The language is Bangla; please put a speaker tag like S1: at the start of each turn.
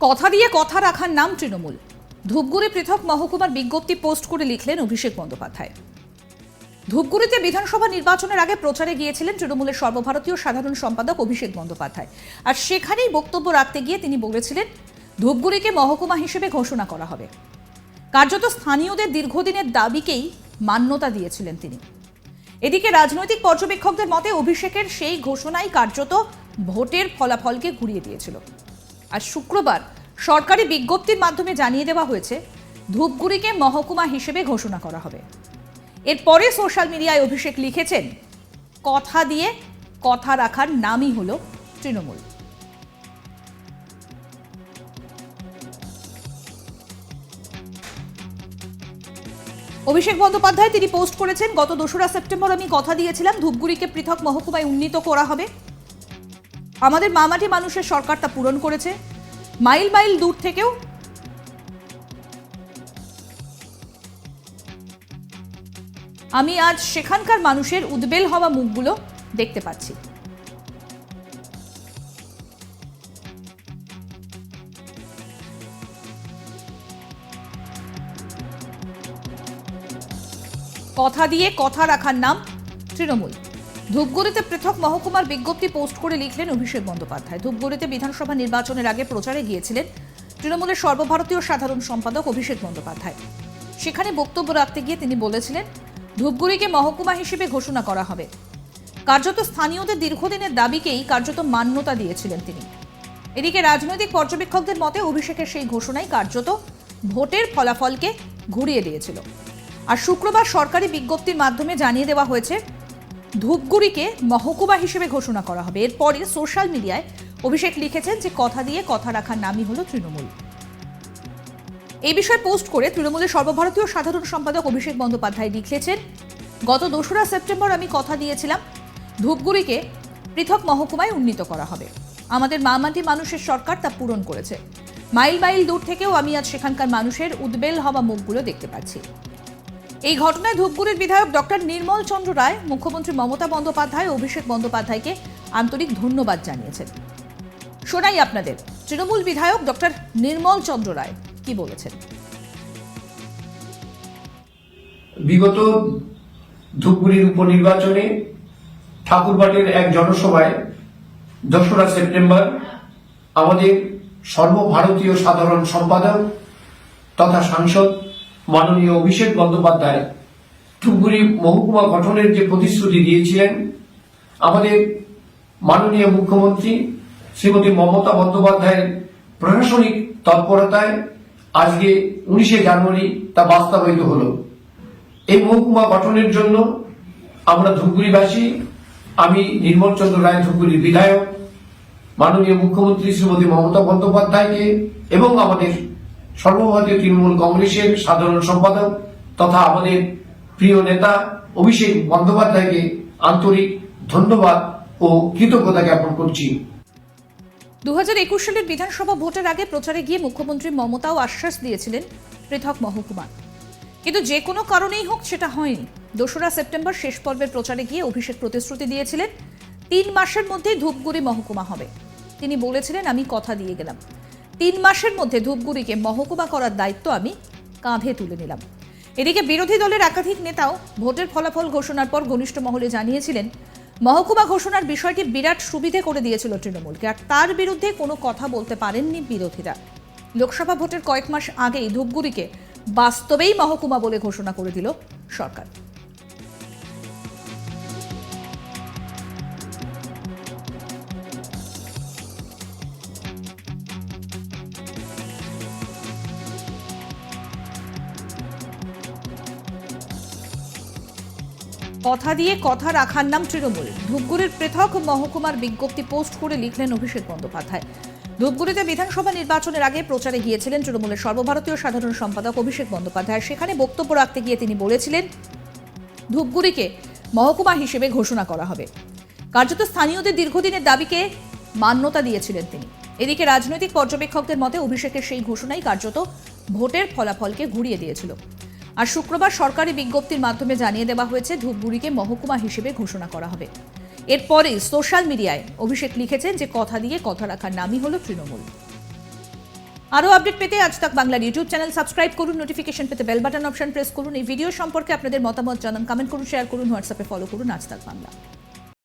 S1: কথা দিয়ে কথা রাখার নাম তৃণমূল। ধূপগুড়ি পৃথক মহকুমার বিজ্ঞপ্তি পোস্ট করে লিখলেন অভিষেক বন্দ্যোপাধ্যায়। ধূপগুড়িতে বিধানসভা নির্বাচনের আগে প্রচারে গিয়েছিলেন তৃণমূলের সর্বভারতীয় সাধারণ সম্পাদক অভিষেক বন্দ্যোপাধ্যায়। আর সেখানেই বক্তব্য রাখতে গিয়ে তিনি বলেছিলেন, ধূপগুড়িকে মহকুমা হিসেবে ঘোষণা করা হবে। কার্যত স্থানীয়দের দীর্ঘদিনের দাবিকেই মান্যতা দিয়েছিলেন তিনি। এদিকে রাজনৈতিক পর্যবেক্ষকদের মতে অভিষেকের সেই ঘোষণাই কার্যত ভোটের ফলাফলকে ঘুরিয়ে দিয়েছিল। আর শুক্রবার সরকারি বিজ্ঞপ্তির মাধ্যমে জানিয়ে দেওয়া হয়েছে, ধূপগুড়িকে মহকুমা হিসেবে ঘোষণা করা হবে। এরপরে সোশ্যাল মিডিয়ায় অভিষেক লিখেছেন, কথা দিয়ে কথা রাখার নামই হলো তৃণমূল। অভিষেক বন্দ্যোপাধ্যায়, তিনি পোস্ট করেছেন, গত দোসরা সেপ্টেম্বর আমি কথা দিয়েছিলাম, ধূপগুড়িকে পৃথক মহকুমায় উন্নীত করা হবে। আমাদের মামাটি মানুষের সরকার তা পূরণ করেছে। মাইল মাইল দূর থেকেও আমি আজ সেখানকার মানুষের উদ্বেল হওয়া মুখগুলো দেখতে পাচ্ছি। কথা দিয়ে কথা রাখার নাম তৃণমূল। ধূপগুড়িতে পৃথক মহকুমার বিজ্ঞপ্তি পোস্ট করে লিখলেন অভিষেক বন্দ্যোপাধ্যায়। ধূপগুড়িতে বিধানসভা নির্বাচনের আগে প্রচারে গিয়েছিলেন তৃণমূলের সর্বভারতীয় সাধারণ সম্পাদক অভিষেক বন্দ্যোপাধ্যায়। সেখানে বক্তব্য রাখতে গিয়ে তিনি বলেছিলেন, ধূপগুড়িকে মহকুমা হিসেবে ঘোষণা করা হবে। কার্যত স্থানীয়দের দীর্ঘদিনের দাবিকেই কার্যত মান্যতা দিয়েছিলেন তিনি। এদিকে রাজনৈতিক পর্যবেক্ষকদের মতে অভিষেকের সেই ঘোষণাই কার্যত ভোটের ফলাফলকে ঘুরিয়ে দিয়েছিল। আর শুক্রবার সরকারি বিজ্ঞপ্তির মাধ্যমে জানিয়ে দেওয়া হয়েছে ধূপগুড়িকে মহকুমা হিসেবে ঘোষণা করা হবে। এরপরে সোশ্যাল মিডিয়ায় অভিষেক লিখেছেন যে, কথা দিয়ে কথা রাখার নামই হলো তৃণমূল। এই বিষয়ে পোস্ট করে তৃণমূলের সর্বভারতীয় সাধারণ সম্পাদক অভিষেক বন্দ্যোপাধ্যায় লিখেছেন, গত দোসরা সেপ্টেম্বর আমি কথা দিয়েছিলাম, ধূপগুড়িকে পৃথক মহকুমায় উন্নীত করা হবে। আমাদের মামাটি মানুষের সরকার তা পূরণ করেছে। মাইল মাইল দূর থেকেও আমি আজ সেখানকার মানুষের উদ্বেল হওয়া মুখগুলো দেখতে পাচ্ছি। এই ঘটনায় ধূপগুড়ির বিধায়ক ডক্টর নির্মল চন্দ্র রায়, মুখ্যমন্ত্রী মমতা বন্দ্যোপাধ্যায় অভিষেক বন্দ্যোপাধ্যায়কে আন্তরিক ধন্যবাদ জানিয়েছেন। শোনাই আপনাদের, তৃণমূল বিধায়ক ডক্টর নির্মল চন্দ্র রায় কি বলেছেন?
S2: বিগত ধূপগুড়ির উপনির্বাচনে ঠাকুরবাটের এক জনসভায় দোসরা সেপ্টেম্বর আমাদের সর্বভারতীয় সাধারণ সম্পাদক তথা সাংসদ মাননীয় অভিষেক বন্দ্যোপাধ্যায় ধূপগুড়ি মহকুমা গঠনের যে প্রতিশ্রুতি দিয়েছিলেন, আমাদের মাননীয় মুখ্যমন্ত্রী শ্রীমতী মমতা বন্দ্যোপাধ্যায়ের প্রশাসনিক তৎপরতায় আজকে উনিশে জানুয়ারি তা বাস্তবায়িত হলো। এই মহকুমা গঠনের জন্য আমরা ধূপগুড়িবাসী, আমি নির্মল চন্দ্র রায় ধূপগুড়ির বিধায়ক, মাননীয় মুখ্যমন্ত্রী শ্রীমতী মমতা বন্দ্যোপাধ্যায়কে এবং আমাদের সর্বভারতীয় তৃণমূল কংগ্রেসের সাধারণ সম্পাদক তথা আমাদের প্রিয় নেতা অভিষেক বন্দ্যোপাধ্যায়কে আন্তরিক ধন্যবাদ ও কৃতজ্ঞতা জ্ঞাপন করছি।
S1: দু সালের বিধানসভা ভোটের আগে প্রচারে গিয়ে মুখ্যমন্ত্রী মমতাও আশ্বাস দিয়েছিলেন পৃথক মহকুমা কিন্তু যে কোনো কারণেই হোক সেটা হয়নি। দোসরা সেপ্টেম্বর শেষ পর্বের প্রচারে গিয়ে অভিষেক প্রতিশ্রুতি দিয়েছিলেন, তিন মাসের মধ্যেই ধূপগুড়ি মহকুমা হবে। তিনি বলেছিলেন, আমি কথা দিয়ে গেলাম। তিন মাসের মধ্যে ধূপগুড়িকে মহকুমা করার দায়িত্ব আমি কাঁধে তুলে নিলাম। এদিকে বিরোধী দলের একাধিক নেতাও ভোটের ফলাফল ঘোষণার পর ঘনিষ্ঠ মহলে জানিয়েছিলেন, মহকুমা ঘোষণার বিষয়টি বিরাট সুবিধে করে দিয়েছিল তৃণমূলকে, আর তার বিরুদ্ধে কোনো কথা বলতে পারেননি বিরোধীরা। লোকসভা ভোটের কয়েক মাস আগেই ধূপগুড়িকে বাস্তবেই মহকুমা বলে ঘোষণা করে দিল সরকার। কথা দিয়ে কথা রাখার নাম তৃণমূল। ধূপগুড়ির পৃথক মহকুমার বিজ্ঞপ্তি পোস্ট করে লিখলেন অভিষেক বন্দ্যোপাধ্যায়। ধূপগুড়িতে বিধানসভা নির্বাচনের আগে প্রচারে গিয়েছিলেন তৃণমূলের সর্বভারতীয় সাধারণ সম্পাদক অভিষেক বন্দ্যোপাধ্যায়। সেখানে বক্তব্য রাখতে গিয়ে তিনি বলেছিলেন, ধূপগুড়িকে মহকুমা হিসেবে ঘোষণা করা হবে। কার্যত স্থানীয়দের দীর্ঘদিনের দাবিকে মান্যতা দিয়েছিলেন তিনি। এদিকে রাজনৈতিক পর্যবেক্ষকদের মতে অভিষেকের সেই ঘোষণাই কার্যত ভোটের ফলাফলকে ঘুরিয়ে দিয়েছিল। আর শুক্রবার সরকারি বিজ্ঞপ্তির মাধ্যমে জানিয়ে দেওয়া হয়েছে ধূপগুড়িকে মহকুমা হিসেবে ঘোষণা করা হবে। এরপরে সোশ্যাল মিডিয়ায় অভিষেক লিখেছেন যে কথা দিয়ে কথা রাখার নামই হলো তৃণমূল। আরও আপডেট পেতে আজ তাক বাংলার ইউটিউব চ্যানেল সাবস্ক্রাইব করুন নোটিফিকেশন পেতে বেল বাটন অপশন প্রেস করুন। এই ভিডিও সম্পর্কে আপনাদের মতামত জানান কমেন্ট করুন শেয়ার করুন হোয়াটসঅ্যাপে ফলো করুন, আজ তাক বাংলা।